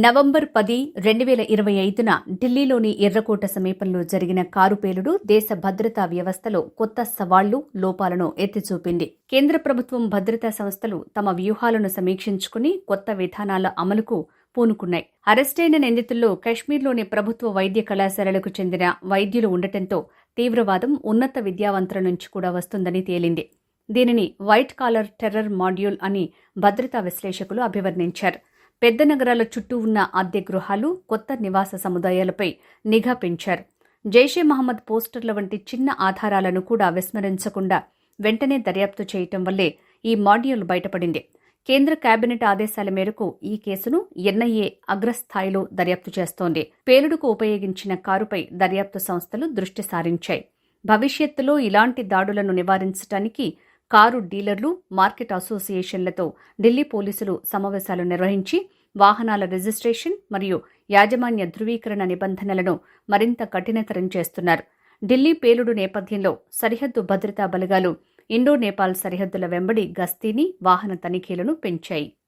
November పది రెండు వేల ఇరవై ఐదున ఢిల్లీలోని ఎర్రకోట సమీపంలో జరిగిన కారు పేలుడు దేశ భద్రతా వ్యవస్థలో కొత్త సవాళ్ళు లోపాలను ఎత్తిచూపింది. కేంద్ర ప్రభుత్వం భద్రతా సంస్థలు తమ వ్యూహాలను సమీక్షించుకుని కొత్త విధానాల అమలుకు పూనుకున్నాయి. అరెస్టైన నిందితుల్లో కశ్మీర్లోని ప్రభుత్వ వైద్య కళాశాలలకు చెందిన వైద్యులు ఉండటంతో తీవ్రవాదం ఉన్నత విద్యావంతుల నుంచి కూడా వస్తుందని తేలింది. దీనిని వైట్ కాలర్ టెర్రర్ మాడ్యూల్ అని భద్రతా విశ్లేషకులు అభివర్ణించారు. పెద్ద నగరాల చుట్టూ ఉన్న అద్దె గృహాలు కొత్త నివాస సముదాయాలపై నిఘా పెంచారు. జైషే మహమ్మద్ పోస్టర్ల వంటి చిన్న ఆధారాలను కూడా విస్మరించకుండా వెంటనే దర్యాప్తు చేయటం వల్లే ఈ మాడ్యూల్ బయటపడింది. కేంద్ర కేబినెట్ ఆదేశాల మేరకు ఈ కేసును ఎన్ఐఏ అగ్రస్థాయిలో దర్యాప్తు చేస్తోంది. పేలుడుకు ఉపయోగించిన కారుపై దర్యాప్తు సంస్థలు దృష్టి సారించాయి. భవిష్యత్తులో ఇలాంటి దాడులను నివారించడానికి కారు డీలర్లు మార్కెట్ అసోసియేషన్లతో ఢిల్లీ పోలీసులు సమావేశాలు నిర్వహించి వాహనాల రిజిస్ట్రేషన్ మరియు యాజమాన్య ధృవీకరణ నిబంధనలను మరింత కఠినతరం చేస్తున్నారు. ఢిల్లీ పేలుడు నేపథ్యంలో సరిహద్దు భద్రతా బలగాలు ఇండో నేపాల్ సరిహద్దుల వెంబడి గస్తీని వాహన తనిఖీలను పెంచాయి.